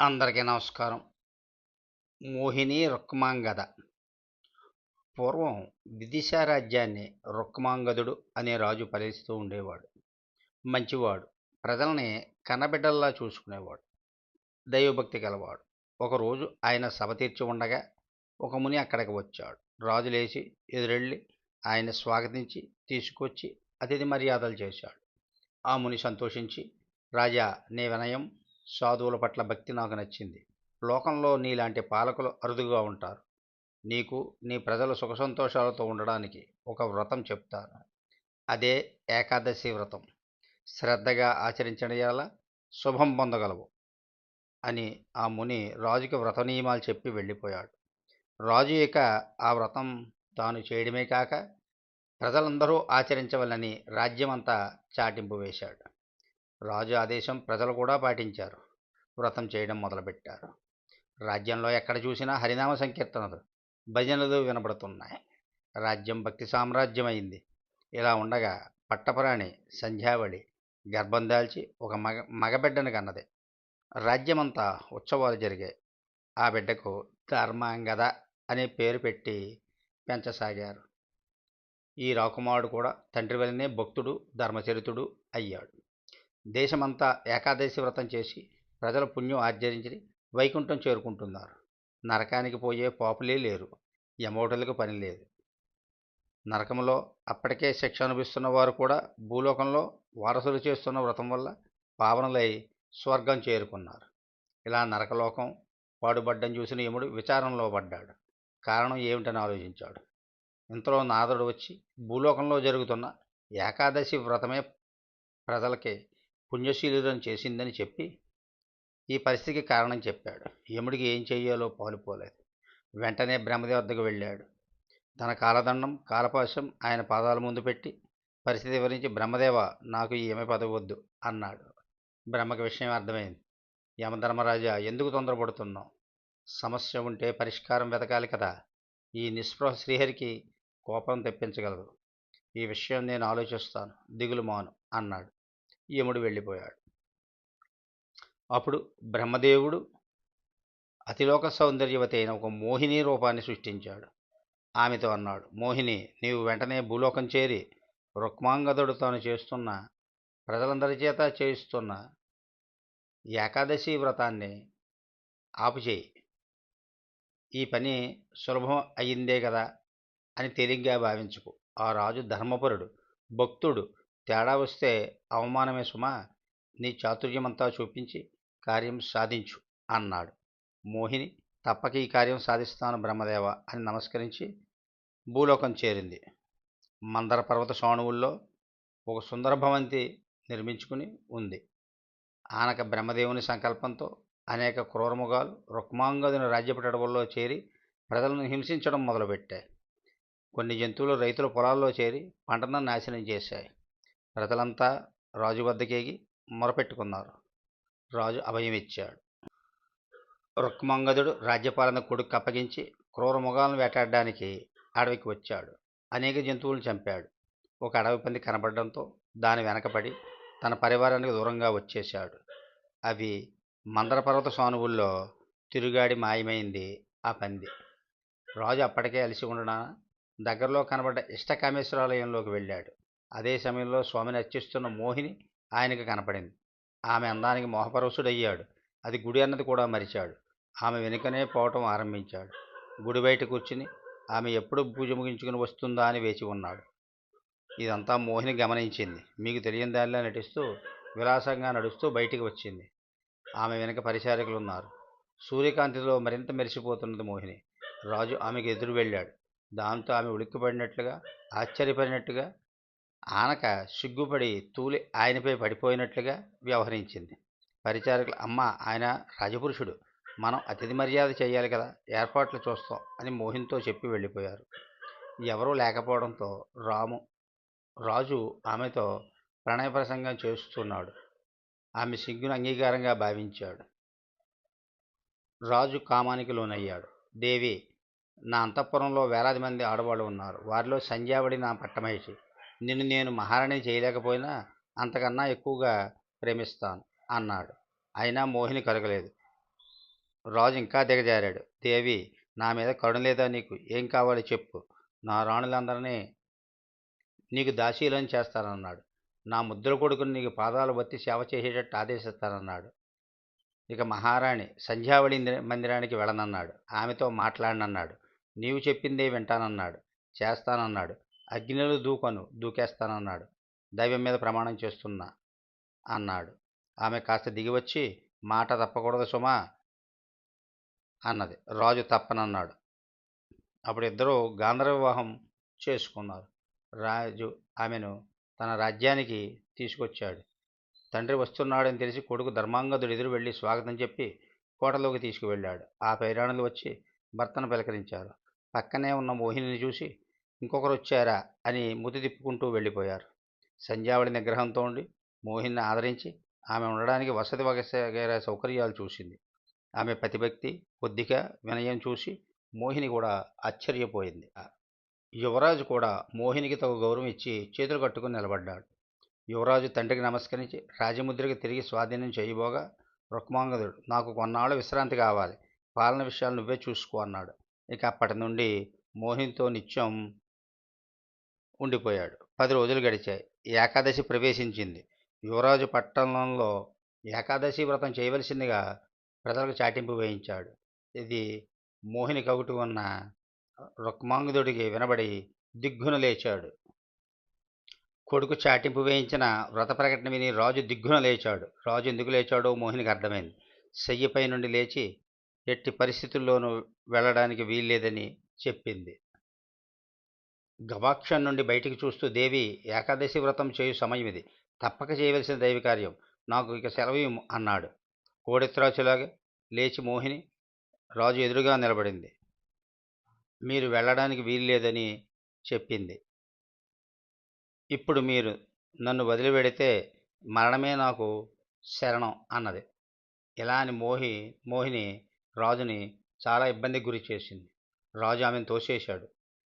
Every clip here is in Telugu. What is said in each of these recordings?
అందరికీ నమస్కారం. మోహిని రుక్మాంగద. పూర్వం విదిశా రాజ్యాన్ని రుక్మాంగదుడు అనే రాజు పాలిస్తూ ఉండేవాడు. మంచివాడు. ప్రజల్ని కన్నబిడ్డల్లా చూసుకునేవాడు. దైవభక్తి గలవాడు. ఒకరోజు ఆయన సభ తీర్చి ఉండగా ఒక ముని అక్కడికి వచ్చాడు. రాజు లేచి ఎదురెళ్ళి ఆయన స్వాగతించి తీసుకొచ్చి అతిథి మర్యాదలు చేశాడు. ఆ ముని సంతోషించి రాజా నీ వినయం సాధువుల పట్ల భక్తి నాకు నచ్చింది. లోకంలో నీలాంటి పాలకులు అరుదుగా ఉంటారు. నీకు నీ ప్రజలు సుఖసంతోషాలతో ఉండడానికి ఒక వ్రతం చెప్తాను అదే ఏకాదశి వ్రతం. శ్రద్ధగా ఆచరించడం శుభం పొందగలవు అని ఆ ముని రాజుకి వ్రత నియమాలు చెప్పి వెళ్ళిపోయాడు. రాజు ఇక ఆ వ్రతం తాను చేయడమే కాక ప్రజలందరూ ఆచరించవలని రాజ్యమంతా చాటింపు వేశాడు. రాజు ఆదేశం ప్రజలు కూడా పాటించారు. వ్రతం చేయడం మొదలుపెట్టారు. రాజ్యంలో ఎక్కడ చూసినా హరినామ సంకీర్తనలు భజనలు వినబడుతున్నాయి. రాజ్యం భక్తి సామ్రాజ్యం అయింది ఇలా ఉండగా పట్టపురాణి సంధ్యావళి గర్భం దాల్చి ఒక మగ మగబిడ్డను కన్నది. రాజ్యమంతా ఉత్సవాలు జరిగాయి. ఆ బిడ్డకు ధర్మాంగద అనే పేరు పెట్టి పెంచసాగారు. ఈ రాకుమారుడు కూడా తండ్రి వలనే భక్తుడు ధర్మచరితుడు అయ్యాడు. దేశమంతా ఏకాదశి వ్రతం చేసి ప్రజల పుణ్యం ఆర్జరించి వైకుంఠం చేరుకుంటున్నారు. నరకానికి పోయే పాపులే లేరు. యమోటలకు పని లేదు. నరకంలో అప్పటికే శిక్ష అనుభవిస్తున్న వారు కూడా భూలోకంలో వారసులు చేస్తున్న వ్రతం వల్ల పావనలై స్వర్గం చేరుకున్నారు. ఇలా నరకలోకం పాడుబడ్డం చూసిన యముడు విచారంలో పడ్డాడు. కారణం ఏమిటని ఆలోచించాడు. ఇంతలో నారదుడు వచ్చి భూలోకంలో జరుగుతున్న ఏకాదశి వ్రతమే ప్రజలకి పుణ్యశీలులను చేసిందని చెప్పి ఈ పరిస్థితికి కారణం చెప్పాడు. యముడికి ఏం చెయ్యాలో పాలుపోలేదు. వెంటనే బ్రహ్మదేవ వద్దకు వెళ్ళాడు. తన కాలదండం కాలపాశం ఆయన పాదాల ముందు పెట్టి పరిస్థితి వివరించి బ్రహ్మదేవ నాకు ఈ యమ అన్నాడు. బ్రహ్మకి విషయం అర్థమైంది. యమధర్మరాజా ఎందుకు తొందరపడుతున్నావు? సమస్య ఉంటే పరిష్కారం వెతకాలి కదా. ఈ నిస్పృహ శ్రీహరికి కోపం తెప్పించగలదు. ఈ విషయం నేను ఆలోచిస్తాను. దిగులు మాను అన్నాడు. యముడు వెళ్ళిపోయాడు. అప్పుడు బ్రహ్మదేవుడు అతిలోక సౌందర్యవతి అయిన ఒక మోహిని రూపాన్ని సృష్టించాడు. ఆమెతో అన్నాడు మోహిని నీవు వెంటనే భూలోకం చేరి రుక్మాంగదుడు తాను చేస్తున్న ప్రజలందరి చేత చేయిస్తున్న ఏకాదశి వ్రతాన్ని ఆపుచేయి. ఈ పని సులభం అయ్యిందే కదా అని తేలిగ్గా భావించుకు. ఆ రాజు ధర్మపరుడు భక్తుడు తేడా వస్తే అవమానమే సుమా. నీ చాతుర్యమంతా చూపించి కార్యం సాధించు అన్నాడు. మోహిని తప్పక ఈ కార్యం సాధిస్తాను బ్రహ్మదేవ అని నమస్కరించి భూలోకం చేరింది. మందర పర్వత సోణువుల్లో ఒక సుందర భవంతి నిర్మించుకుని ఉంది. ఆనక బ్రహ్మదేవుని సంకల్పంతో అనేక క్రూరముగాలు రుక్మాంగదుని రాజ్యపటడవుల్లో చేరి ప్రజలను హింసించడం మొదలుపెట్టాయి. కొన్ని జంతువులు రైతుల పొలాల్లో చేరి పంటను నాశనం చేశాయి. ప్రజలంతా రాజు వద్దకేగి మొరపెట్టుకున్నారు. రాజు అభయం ఇచ్చాడు రుక్మంగదుడు రాజ్యపాలన కొడుకు అప్పగించి క్రూర మొగాలను వేటాడడానికి అడవికి వచ్చాడు. అనేక జంతువులను చంపాడు. ఒక అడవి పంది కనబడడంతో దాని వెనకపడి తన పరివారానికి దూరంగా వచ్చేశాడు. అవి మందర పర్వత సానువుల్లో తిరుగాడి మాయమైంది ఆ పంది. రాజు అప్పటికే అలిసి ఉండడా దగ్గరలో కనబడ్డ ఇష్టకామేశ్వరాలయంలోకి వెళ్ళాడు. అదే సమయంలో స్వామిని అర్చిస్తున్న మోహిని ఆయనకు కనపడింది. ఆమె అందానికి మోహపరవశుడయ్యాడు అది గుడి అన్నది కూడా మరిచాడు. ఆమె వెనుకనే పోవటం ఆరంభించాడు. గుడి బయట కూర్చుని ఆమె ఎప్పుడు పూజ ముగించుకుని వస్తుందా అని వేచి ఉన్నాడు. ఇదంతా మోహిని గమనించింది. మీకు తెలియని దానిలా నటిస్తూ విలాసంగా నడుస్తూ బయటికి వచ్చింది. ఆమె వెనుక పరిచారకులు ఉన్నారు సూర్యకాంతిలో మరింత మెరిసిపోతున్నది మోహిని. రాజు ఆమెకు ఎదురు వెళ్ళాడు. దాంతో ఆమె ఉలిక్కిపడినట్లుగా ఆశ్చర్యపడినట్టుగా ఆనక సిగ్గుపడి తూలి ఆయనపై పడిపోయినట్లుగా వ్యవహరించింది. పరిచారకులు అమ్మ ఆయన రాజపురుషుడు మనం అతిథి మర్యాద చేయాలి కదా ఏర్పాట్లు చూస్తాం అని మోహిన్తో చెప్పి వెళ్ళిపోయారు. ఎవరూ లేకపోవడంతో రాము రాజు ఆమెతో ప్రణయ ప్రసంగం చేస్తున్నాడు. ఆమె సిగ్గును అంగీకారంగా భావించాడు. రాజు కామానికి లోనయ్యాడు. దేవి నా అంతఃపురంలో వేలాది మంది ఆడవాళ్ళు ఉన్నారు. వారిలో సంధ్యావళి నా పట్టమహిషి. నిన్ను నేను మహారాణి చేయలేకపోయినా అంతకన్నా ఎక్కువగా ప్రేమిస్తాను అన్నాడు. అయినా మోహిని కలగలేదు. రాజు ఇంకా దిగజారాడు. దేవి నా మీద కరుణ లేదా నీకు? ఏం కావాలో చెప్పు. నా రాణులందరినీ నీకు దాసీలను చేస్తానన్నాడు. నా ముద్ర కొడుకుని నీకు పాదాలు బత్తి సేవ చేసేటట్టు ఆదేశిస్తానన్నాడు. ఇక మహారాణి సంధ్యావళి మందిరానికి వెళ్ళనన్నాడు. ఆమెతో మాట్లాడనన్నాడు. నీవు చెప్పిందే వింటానన్నాడు. చేస్తానన్నాడు. అగ్నిలో దూకను దూకేస్తానన్నాడు. దైవం మీద ప్రమాణం చేస్తున్నా అన్నాడు. ఆమె కాస్త దిగివచ్చి మాట తప్పకూడదు సుమా అన్నది. రాజు తప్పనన్నాడు. అప్పుడు ఇద్దరూ గాంధర్వ వివాహం చేసుకున్నారు. రాజు ఆమెను తన రాజ్యానికి తీసుకొచ్చాడు. తండ్రి వస్తున్నాడని తెలిసి కొడుకు ధర్మాంగదుడు ఎదురు వెళ్ళి స్వాగతం చెప్పి కోటలోకి తీసుకువెళ్ళాడు. ఆ పైరాణులు వచ్చి భర్తను పలకరించారు. పక్కనే ఉన్న మోహిని చూసి ఇంకొకరు వచ్చారా అని ముతి తిప్పుకుంటూ వెళ్ళిపోయారు. సంధ్యావళి నిగ్రహంతో ఉండి మోహిన్ని ఆదరించి ఆమె ఉండడానికి వసతి వగైరా సౌకర్యాలు చూసింది. ఆమె ప్రతిభక్తి కొద్దిక వినయం చూసి మోహిని కూడా ఆశ్చర్యపోయింది. యువరాజు కూడా మోహినికి తగు గౌరవం ఇచ్చి చేతులు కట్టుకుని నిలబడ్డాడు. యువరాజు తండ్రికి నమస్కరించి రాజముద్రకి తిరిగి స్వాధీనం చేయబోగా రుక్మాంగదుడు నాకు కొన్నాళ్ళు విశ్రాంతి కావాలి పాలన విషయాలు నువ్వే చూసుకో అన్నాడు. ఇక అప్పటి నుండి మోహినితో నిత్యం ఉండిపోయాడు. పది రోజులు గడిచాయి. ఏకాదశి ప్రవేశించింది. యువరాజు పట్టణంలో ఏకాదశి వ్రతం చేయవలసిందిగా ప్రజలకు చాటింపు వేయించాడు. ఇది మోహిని కగుటి ఉన్న రుక్మాంగుదుడికి వినబడి దిగ్గున లేచాడు. కొడుకు చాటింపు వేయించిన వ్రత ప్రకటన విని రాజు దిగ్గున లేచాడు. రాజు ఎందుకు లేచాడో మోహినికి అర్థమైంది. శయ్యపై నుండి లేచి ఎట్టి పరిస్థితుల్లోనూ వెళ్ళడానికి వీల్లేదని చెప్పింది. గవాక్షం నుండి బయటికి చూస్తూ దేవి ఏకాదశి వ్రతం చేయు సమయం ఇది తప్పక చేయవలసిన దైవికార్యం నాకు ఇక సెలవు అన్నాడు. కోడెత్రాచులాగా లేచి మోహిని రాజు ఎదురుగా నిలబడింది. మీరు వెళ్ళడానికి వీల్లేదని చెప్పింది. ఇప్పుడు మీరు నన్ను వదిలిపెడితే మరణమే నాకు శరణం అన్నది. ఇలా అని మోహి మోహిని రాజుని చాలా ఇబ్బందికి గురి చేసింది. రాజు ఆమెను తోసేశాడు.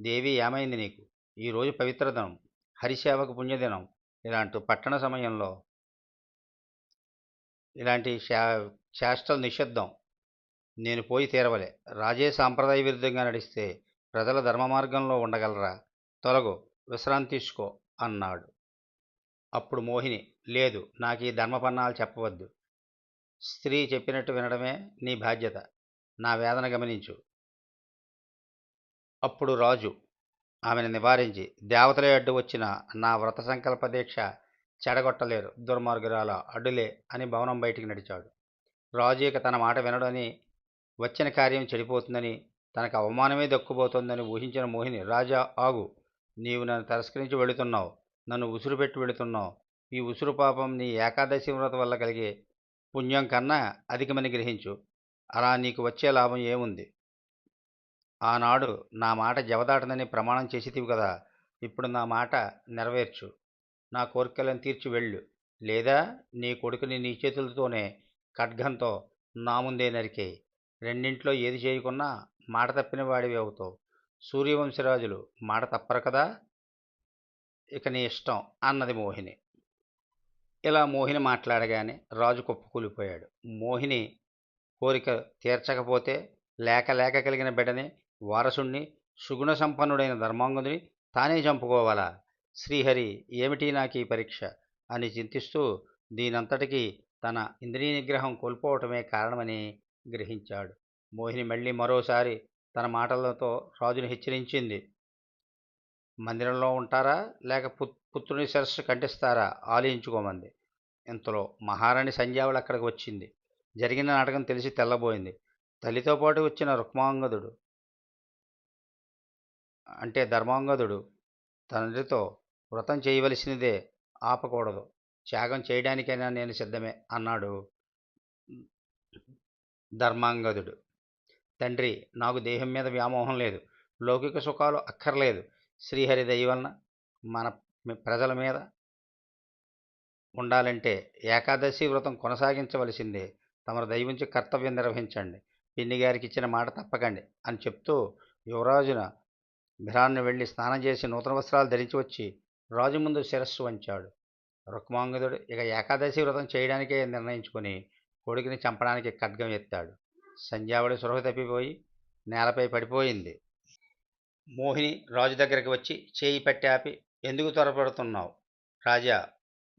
దేవి ఏమైంది నీకు? ఈరోజు పవిత్ర దినం హరిసేవకు పుణ్యదినం ఇలాంటి పట్టణ సమయంలో ఇలాంటి శా చేష్టలు నిషిద్ధం. నేను పోయి తీరవలే. రాజే సాంప్రదాయ విరుద్ధంగా నడిస్తే ప్రజల ధర్మ మార్గంలో ఉండగలరా? తొలగు విశ్రాంతి తీసుకో అన్నాడు. అప్పుడు మోహిని లేదు నాకు ఈ ధర్మపన్నాలు చెప్పవద్దు. స్త్రీ చెప్పినట్టు వినడమే నీ బాధ్యత. నా వేదన గమనించు. అప్పుడు రాజు ఆమెను నివారించి దేవతలే అడ్డు వచ్చిన నా వ్రత సంకల్ప దీక్ష చెడగొట్టలేరు దుర్మార్గురాల అడ్డులే అని భవనం బయటికి నడిచాడు. రాజు ఇక తన మాట వినడని వచ్చిన కార్యం చెడిపోతుందని తనకు అవమానమే దక్కుపోతుందని ఊహించిన మోహిని రాజా ఆగు. నీవు నన్ను తిరస్కరించి వెళుతున్నావు నన్ను ఉసురు పెట్టి వెళుతున్నావు. ఈ ఉసురు పాపం నీ ఏకాదశి వ్రత వల్ల కలిగే పుణ్యం కన్నా అధికమని గ్రహించు. అలా నీకు వచ్చే లాభం ఏముంది? ఆనాడు నా మాట జవదాటదని ప్రమాణం చేసితివి కదా ఇప్పుడు నా మాట నెరవేర్చు. నా కోరికలను తీర్చి వెళ్ళు. లేదా నీ కొడుకుని నీ చేతులతోనే ఖడ్గంతో నా ముందే నరికే రెండింట్లో ఏది చేయకున్నా మాట తప్పిన వాడివి అవుతావు. సూర్యవంశరాజులు మాట తప్పరు కదా? ఇక నీ ఇష్టం అన్నది మోహిని. ఇలా మోహిని మాట్లాడగానే రాజు కుప్పకూలిపోయాడు మోహిని కోరిక తీర్చకపోతే లేక లేక కలిగిన బిడ్డని వారసుణ్ణి సుగుణ సంపన్నుడైన ధర్మాంగదుని తానే చంపుకోవాలా. శ్రీహరి ఏమిటి నాకు ఈ పరీక్ష? అని చింతిస్తూ దీనంతటికీ తన ఇంద్రియ నిగ్రహం కోల్పోవటమే కారణమని గ్రహించాడు. మోహిని మళ్ళీ మరోసారి తన మాటలతో రాజును హెచ్చరించింది. మందిరంలో ఉంటారా? లేక పుత్ పుత్రుని శిరస్సు కంటిస్తారా? ఆలోచించుకోమంది ఇంతలో మహారాణి సంధ్యావళి అక్కడికి వచ్చింది. జరిగిన నాటకం తెలిసి తెల్లబోయింది. తల్లితో పాటు వచ్చిన రుక్మాంగదుడు అంటే ధర్మాంగదుడు తండ్రితో వ్రతం చేయవలసినదే ఆపకూడదు. త్యాగం చేయడానికైనా నేను సిద్ధమే అన్నాడు ధర్మాంగదుడు. తండ్రి నాకు దేహం మీద వ్యామోహం లేదు. లౌకిక సుఖాలు అక్కర్లేదు. శ్రీహరి వలన మన ప్రజల మీద ఉండాలంటే ఏకాదశి వ్రతం కొనసాగించవలసిందే. తమరు దైవించి కర్తవ్యం నిర్వహించండి. పిన్ని గారికి ఇచ్చిన మాట తప్పకండి అని చెప్తూ యువరాజున బిరాన్ని వెళ్ళి స్నానం చేసి నూతన వస్త్రాలు ధరించి వచ్చి రాజు ముందు శిరస్సు వంచాడు. రుక్మాంగదుడు ఇక ఏకాదశి వ్రతం చేయడానికే నిర్ణయించుకొని కొడుకుని చంపడానికి ఖడ్గం ఎత్తాడు. సంధ్యావళి సృహ తప్పిపోయి నేలపై పడిపోయింది. మోహిని రాజు దగ్గరికి వచ్చి చేయి పెట్టి ఆపి ఎందుకు త్వరపడుతున్నావు? రాజా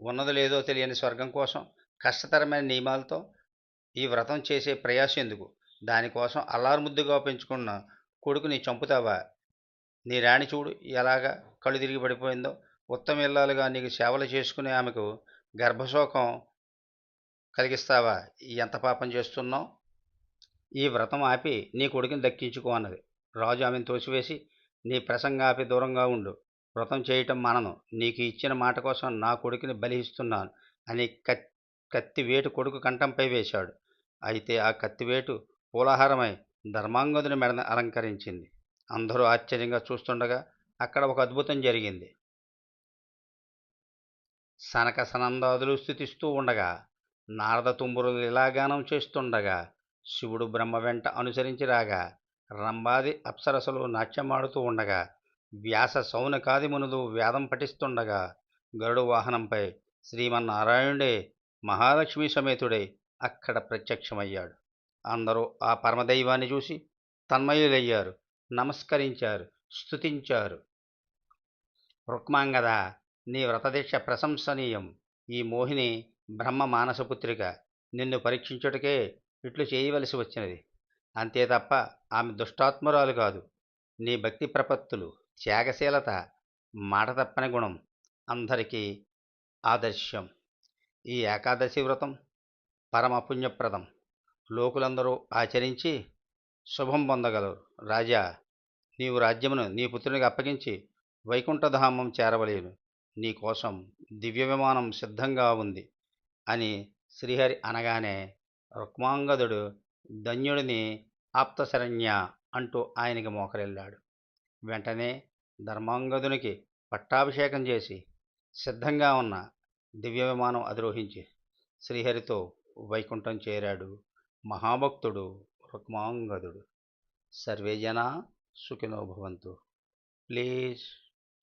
ఉన్నది లేదో తెలియని స్వర్గం కోసం కష్టతరమైన నియమాలతో ఈ వ్రతం చేసే ప్రయాసం ఎందుకు? దానికోసం అల్లారుముద్దుగా పెంచుకున్న కొడుకుని చంపుతావా? నీ రాణి చూడు ఎలాగా కళ్ళు తిరిగి పడిపోయిందో. ఉత్తమ ఇల్లాలుగా నీకు సేవలు చేసుకునే ఆమెకు గర్భశోకం కలిగిస్తావా? ఎంత పాపం చేస్తున్నావు? ఈ వ్రతం ఆపి నీ కొడుకుని దక్కించుకో అన్నది. రాజు ఆమెను తోసివేసి నీ ప్రసంగం ఆపి దూరంగా ఉండు. వ్రతం చేయటం మనను. నీకు ఇచ్చిన మాట కోసం నా కొడుకుని బలిహిస్తున్నాను అని కత్తి వేటు కొడుకు కంఠంపై వేశాడు. అయితే ఆ కత్తివేటు పూలహారమై ధర్మాంగదుని మెడ అలంకరించింది. అందరూ ఆశ్చర్యంగా చూస్తుండగా అక్కడ ఒక అద్భుతం జరిగింది. సనక సనందాదులు స్థుతిస్తూ ఉండగా నారద తుమ్మురులు ఇలాగానం చేస్తుండగా శివుడు బ్రహ్మ వెంట అనుసరించి రాగా రంబాది అప్సరసలు నాట్యమాడుతూ ఉండగా వ్యాస సౌనకాది మునులు వేదం పఠిస్తుండగా గరుడు వాహనంపై శ్రీమన్నారాయణుడే మహాలక్ష్మి సమేతుడై అక్కడ ప్రత్యక్షమయ్యాడు. అందరూ ఆ పరమదైవాన్ని చూసి తన్మయులయ్యారు. నమస్కరించారు స్తుతించారు. రుక్మాంగద నీ వ్రతదీక్ష ప్రశంసనీయం. ఈ మోహిని బ్రహ్మ మానసపుత్రిక నిన్ను పరీక్షించుటకే ఇట్లు చేయవలసి వచ్చినది. అంతే తప్ప ఆమె దుష్టాత్మురాలు కాదు. నీ భక్తి ప్రపత్తులు త్యాగశీలత మాట తప్పని గుణం అందరికీ ఆదర్శం ఈ ఏకాదశి వ్రతం పరమపుణ్యప్రదం లోకులందరూ ఆచరించి శుభం పొందగలరు రాజా నీవు రాజ్యమును నీ పుత్రునికి అప్పగించి వైకుంఠధామం చేరవలేను. నీకోసం దివ్య విమానం సిద్ధంగా ఉంది అని శ్రీహరి అనగానే రుక్మాంగదుడు ధన్యుడిని ఆప్తశరణ్య అంటూ ఆయనకి మోకరిల్లాడు. వెంటనే ధర్మాంగదునికి పట్టాభిషేకం చేసి సిద్ధంగా ఉన్న దివ్య విమానం అధిరోహించి శ్రీహరితో వైకుంఠం చేరాడు మహాభక్తుడు రుక్మాంగదుడు సర్వే జనా సుఖినో భవంతు please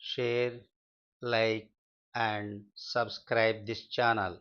share like and subscribe this channel